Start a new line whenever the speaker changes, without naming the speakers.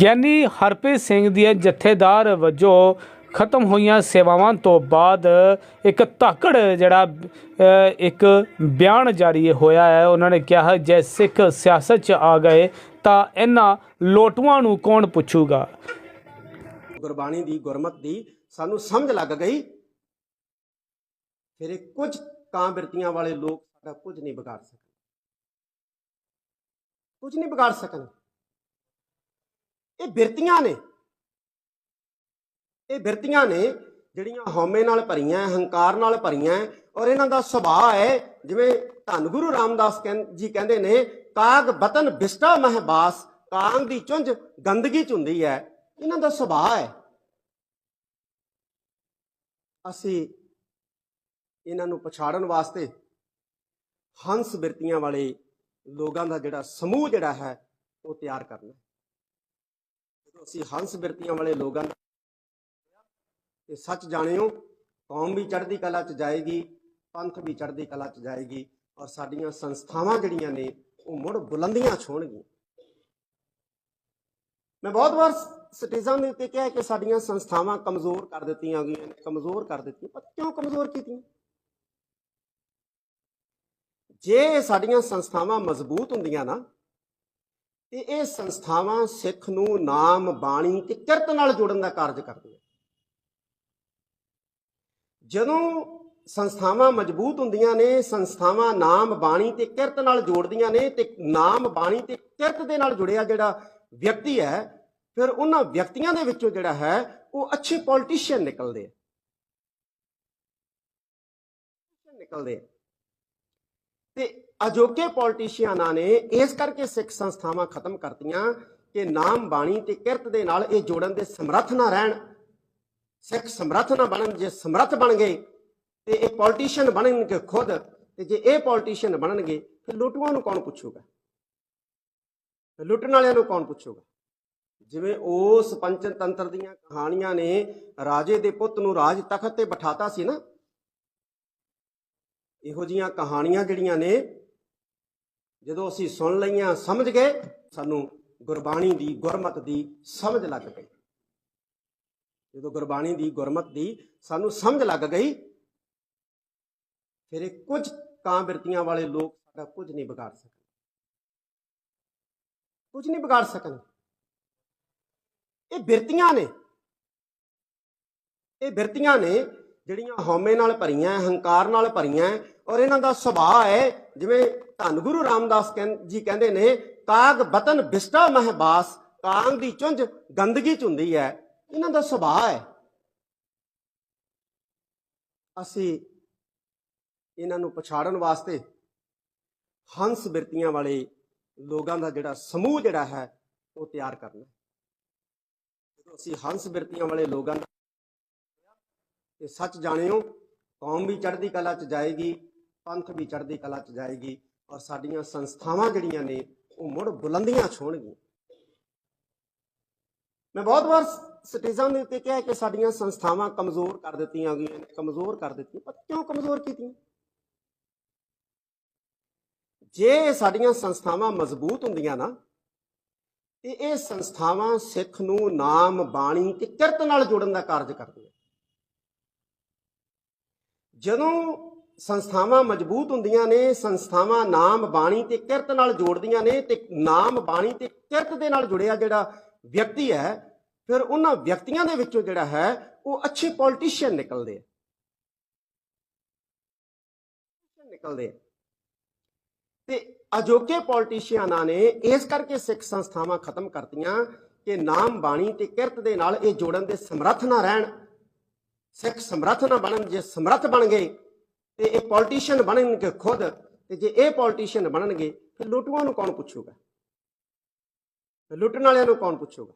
ਗਿਆਨੀ ਹਰਪ੍ਰੀਤ ਸਿੰਘ ਦੀਆਂ ਜਥੇਦਾਰ ਵਜੋਂ ਖਤਮ ਹੋਈਆਂ ਸੇਵਾਵਾਂ ਤੋਂ ਬਾਅਦ ਇੱਕ ਧਾਕੜ ਜਿਹੜਾ ਇੱਕ ਬਿਆਨ ਜਾਰੀ ਹੋਇਆ ਹੈ। ਉਹਨਾਂ ਨੇ ਕਿਹਾ, ਜੇ ਸਿੱਖ ਸਿਆਸਤ 'ਚ ਆ ਗਏ ਤਾਂ ਇਹਨਾਂ ਲੋਟੂਆਂ ਨੂੰ ਕੌਣ ਪੁੱਛੂਗਾ?
ਗੁਰਬਾਣੀ ਦੀ ਗੁਰਮਤ ਦੀ ਸਾਨੂੰ ਸਮਝ ਲੱਗ ਗਈ। ਫਿਰ ਕੁਝ ਕਾਂ ਬਿਰਤੀਆਂ ਵਾਲੇ ਲੋਕ ਸਾਡਾ ਕੁਝ ਨਹੀਂ ਵਿਗਾੜ ਸਕਣ ਕੁਝ ਨਹੀਂ ਵਿਗਾੜ ਸਕਣ। ਇਹ ਬਿਰਤੀਆਂ ਨੇ। ਇਹ ਬਿਰਤੀਆਂ ਨੇ ਜਿਹੜੀਆਂ ਹਉਮੈ ਨਾਲ ਭਰੀਆਂ, ਹੰਕਾਰ ਨਾਲ ਭਰੀਆਂ ਔਰ ਇਹਨਾਂ ਦਾ ਸੁਭਾਅ ਹੈ, ਜਿਵੇਂ ਧੰਨ ਗੁਰੂ ਰਾਮਦਾਸ ਕਹਿੰ- ਜੀ ਕਹਿੰਦੇ ਨੇ, ਕਾਗ ਬਤਨ ਬਿਸਟਾ ਮਹਿਬਾਸ ਕਾਂਗ ਦੀ ਚੁੰਝ ਗੰਦਗੀ ਚ ਹੁੰਦੀ ਹੈ। ਇਹਨਾਂ ਦਾ ਸੁਭਾਅ ਹੈ। ਅਸੀਂ ਇਹਨਾਂ ਨੂੰ ਪਛਾੜਨ ਵਾਸਤੇ ਹੰਸ ਬਿਰਤੀਆਂ ਵਾਲੇ ਲੋਕਾਂ ਦਾ ਜਿਹੜਾ ਸਮੂਹ ਜਿਹੜਾ ਹੈ, ਉਹ ਤਿਆਰ ਕਰਨਾ ਜਦੋਂ ਅਸੀਂ ਹੰਸ ਬਿਰਤੀਆਂ ਵਾਲੇ ਲੋਕਾਂ ਦਾ ਇਹ ਸੱਚ ਜਾਣਿਓ, ਕੌਮ ਵੀ ਚੜ੍ਹਦੀ ਕਲਾ 'ਚ ਜਾਏਗੀ, ਪੰਥ ਵੀ ਚੜ੍ਹਦੀ ਕਲਾ 'ਚ ਜਾਏਗੀ ਔਰ ਸਾਡੀਆਂ ਸੰਸਥਾਵਾਂ ਜਿਹੜੀਆਂ ਨੇ, ਉਹ ਮੁੜ ਬੁਲੰਦੀਆਂ ਛੋਣਗੀਆਂ ਮੈਂ ਬਹੁਤ ਵਾਰ ਸਿਟੀਜ਼ਨ ਦੇ ਉੱਤੇ ਕਿਹਾ ਕਿ ਸਾਡੀਆਂ ਸੰਸਥਾਵਾਂ ਕਮਜ਼ੋਰ ਕਰ ਦਿੱਤੀਆਂ ਗਈਆਂ ਨੇ, ਕਮਜ਼ੋਰ ਕਰ ਦਿੱਤੀਆਂ, ਪਰ ਕਿਉਂ ਕਮਜ਼ੋਰ ਕੀਤੀਆਂ? ਜੇ ਸਾਡੀਆਂ ਸੰਸਥਾਵਾਂ ਮਜ਼ਬੂਤ ਹੁੰਦੀਆਂ ਨਾ ਤੇ ਇਹ ਸੰਸਥਾਵਾਂ ਸਿੱਖ ਨੂੰ ਨਾਮ, ਬਾਣੀ ਤੇ ਕਿਰਤ ਨਾਲ ਜੋੜਨ ਦਾ ਕਾਰਜ ਕਰਦੀਆਂ। ਜਦੋਂ ਸੰਸਥਾਵਾਂ ਮਜ਼ਬੂਤ ਹੁੰਦੀਆਂ ਨੇ, ਸੰਸਥਾਵਾਂ ਨਾਮ, ਬਾਣੀ ਤੇ ਕਿਰਤ ਨਾਲ ਜੋੜਦੀਆਂ ਨੇ, ਤੇ ਨਾਮ, ਬਾਣੀ ਤੇ ਕਿਰਤ ਦੇ ਨਾਲ ਜੁੜਿਆ ਜਿਹੜਾ ਵਿਅਕਤੀ ਹੈ, ਫਿਰ ਉਹਨਾਂ ਵਿਅਕਤੀਆਂ ਦੇ ਵਿੱਚੋਂ ਜਿਹੜਾ ਹੈ, ਉਹ ਅੱਛੇ ਪੋਲੀਟੀਸ਼ੀਅਨ ਨਿਕਲਦੇ ਆ। ਨਿਕਲਦੇ ਆ। ਤੇ ਅਜੋਕੇ ਪੋਲੀਟੀਸ਼ੀਅਨਾਂ ਨੇ ਇਸ ਕਰਕੇ ਸਿੱਖ ਸੰਸਥਾਵਾਂ ਖਤਮ ਕਰਤੀਆਂ ਕਿ ਨਾਮ ਬਾਣੀ ਤੇ ਕਿਰਤ ਦੇ ਨਾਲ ਇਹ ਜੋੜਨ ਦੇ ਸਮਰੱਥ ਨਾ ਰਹਿਣ, ਸਿੱਖ ਸਮਰੱਥ ਨਾ ਬਣਨ, ਜੇ ਸਮਰੱਥ ਬਣ ਗਏ ਤੇ ਇਹ ਪੋਲੀਟੀਸ਼ੀਅਨ ਬਣਨਗੇ ਖੁਦ ਤੇ ਜੇ ਇਹ ਪੋਲੀਟੀਸ਼ੀਅਨ ਬਣਨਗੇ ਫਿਰ ਲੁੱਟੂਆਂ ਨੂੰ ਕੌਣ ਪੁੱਛੂਗਾ? ਲੁੱਟਣ ਵਾਲਿਆਂ ਨੂੰ ਕੌਣ ਪੁੱਛੂਗਾ? ਜਿਵੇਂ ਉਸ ਪੰਚਤੰਤਰ ਦੀਆਂ ਕਹਾਣੀਆਂ ਨੇ, ਰਾਜੇ ਦੇ ਪੁੱਤ ਨੂੰ ਰਾਜ ਤਖਤ ਤੇ ਬਿਠਾਤਾ ਸੀ ਨਾ ਇਹੋ ਜੀਆਂ ਕਹਾਣੀਆਂ ਜਿਹੜੀਆਂ ਨੇ, ਜਦੋਂ ਅਸੀਂ ਸੁਣ ਲਈਆਂ, ਸਮਝ ਗਏ, ਸਾਨੂੰ ਗੁਰਬਾਣੀ ਦੀ ਗੁਰਮਤ ਦੀ ਸਮਝ ਲੱਗ ਗਈ। ਜਦੋਂ ਗੁਰਬਾਣੀ ਦੀ ਗੁਰਮਤ ਦੀ ਸਾਨੂੰ ਸਮਝ ਲੱਗ ਗਈ, ਫਿਰ ਇਹ ਕੁਝ ਕਾਂ ਬਿਰਤੀਆਂ ਵਾਲੇ ਲੋਕ ਸਾਡਾ ਕੁਝ ਨਹੀਂ ਵਿਗਾੜ ਸਕਣ। ਕੁਝ ਨਹੀਂ ਵਿਗਾੜ ਸਕਣ। ਇਹ ਬਿਰਤੀਆਂ ਨੇ। ਇਹ ਬਿਰਤੀਆਂ ਨੇ ਜਿਹੜੀਆਂ ਹਉਮੈ ਨਾਲ ਭਰੀਆਂ ਹੰਕਾਰ ਨਾਲ ਭਰੀਆਂ ਔਰ ਇਹਨਾਂ ਦਾ ਸੁਭਾਅ ਹੈ, ਜਿਵੇਂ ਧੰਨ ਗੁਰੂ ਰਾਮਦਾਸ ਕਹਿੰ- ਜੀ ਕਹਿੰਦੇ ਨੇ, ਕਾਗ ਬਤਨ ਬਿਸਟਾ ਮਹਿਬਾਸ ਕਾਂਗ ਦੀ ਚੁੰਝ ਗੰਦਗੀ ਚ ਹੁੰਦੀ ਹੈ। ਇਹਨਾਂ ਦਾ ਸੁਭਾਅ ਹੈ। ਅਸੀਂ ਇਹਨਾਂ ਨੂੰ ਪਛਾੜਨ ਵਾਸਤੇ ਹੰਸ ਬਿਰਤੀਆਂ ਵਾਲੇ ਲੋਕਾਂ ਦਾ ਜਿਹੜਾ ਸਮੂਹ ਜਿਹੜਾ ਹੈ, ਉਹ ਤਿਆਰ ਕਰਨਾ ਜਦੋਂ ਅਸੀਂ ਹੰਸ ਬਿਰਤੀਆਂ ਵਾਲੇ ਲੋਕਾਂ ਦਾ ਇਹ ਸੱਚ ਜਾਣਿਓ, ਕੌਮ ਵੀ ਚੜ੍ਹਦੀ ਕਲਾ 'ਚ ਜਾਏਗੀ ਪੰਥ ਵੀ ਚੜ੍ਹਦੀ ਕਲਾ 'ਚ ਜਾਏਗੀ ਔਰ ਸਾਡੀਆਂ ਸੰਸਥਾਵਾਂ ਜਿਹੜੀਆਂ ਨੇ, ਉਹ ਮੁੜ ਬੁਲੰਦੀਆਂ ਛੋਣਗੀਆਂ ਮੈਂ ਬਹੁਤ ਵਾਰ ਸਿਟੀਜ਼ਨ ਦੇ ਉੱਤੇ ਕਿਹਾ ਕਿ ਸਾਡੀਆਂ ਸੰਸਥਾਵਾਂ ਕਮਜ਼ੋਰ ਕਰ ਦਿੱਤੀਆਂ ਗਈਆਂ ਨੇ, ਕਮਜ਼ੋਰ ਕਰ ਦਿੱਤੀਆਂ, ਪਰ ਕਿਉਂ ਕਮਜ਼ੋਰ ਕੀਤੀਆਂ? ਜੇ ਸਾਡੀਆਂ ਸੰਸਥਾਵਾਂ ਮਜ਼ਬੂਤ ਹੁੰਦੀਆਂ ਨਾ, ਤੇ ਇਹ ਸੰਸਥਾਵਾਂ ਸਿੱਖ ਨੂੰ ਨਾਮ, ਬਾਣੀ ਤੇ ਕਿਰਤ ਨਾਲ ਜੋੜਨ ਦਾ ਕਾਰਜ ਕਰਦੀਆਂ। ਜਦੋਂ ਸੰਸਥਾਵਾਂ ਮਜ਼ਬੂਤ ਹੁੰਦੀਆਂ ਨੇ, ਸੰਸਥਾਵਾਂ ਨਾਮ ਬਾਣੀ ਤੇ ਕਿਰਤ ਨਾਲ ਜੋੜਦੀਆਂ ਨੇ ਤੇ ਨਾਮ ਬਾਣੀ ਤੇ ਕਿਰਤ ਦੇ ਨਾਲ ਜੁੜਿਆ ਜਿਹੜਾ ਵਿਅਕਤੀ ਹੈ, ਫਿਰ ਉਹਨਾਂ ਵਿਅਕਤੀਆਂ ਦੇ ਵਿੱਚੋਂ ਜਿਹੜਾ ਹੈ, ਉਹ ਅੱਛੇ ਪੋਲੀਟੀਸ਼ੀਅਨ ਨਿਕਲਦੇ ਆ। ਨਿਕਲਦੇ ਆ। ਤੇ ਅਜੋਕੇ ਪੋਲੀਟੀਸ਼ੀਅਨਾਂ ਨੇ ਇਸ ਕਰਕੇ ਸਿੱਖ ਸੰਸਥਾਵਾਂ ਖਤਮ ਕਰਤੀਆਂ ਕਿ ਨਾਮ ਬਾਣੀ ਤੇ ਕਿਰਤ ਦੇ ਨਾਲ ਇਹ ਜੋੜਨ ਦੇ ਸਮਰੱਥ ਨਾ ਰਹਿਣ। ਸਿੱਖ ਸਮਰੱਥ ਨਾ ਬਣਨ, ਜੇ ਸਮਰੱਥ ਬਣ ਗਏ ਤੇ ਇਹ ਪੋਲੀਟੀਸ਼ੀਅਨ ਬਣਨਗੇ ਖੁਦ ਤੇ ਜੇ ਇਹ ਪੋਲੀਟੀਸ਼ੀਅਨ ਬਣਨਗੇ, ਫਿਰ ਲੁੱਟੂਆਂ ਨੂੰ ਕੌਣ ਪੁੱਛੂਗਾ? ਲੁੱਟਣ ਵਾਲਿਆਂ ਨੂੰ ਕੌਣ ਪੁੱਛੂਗਾ?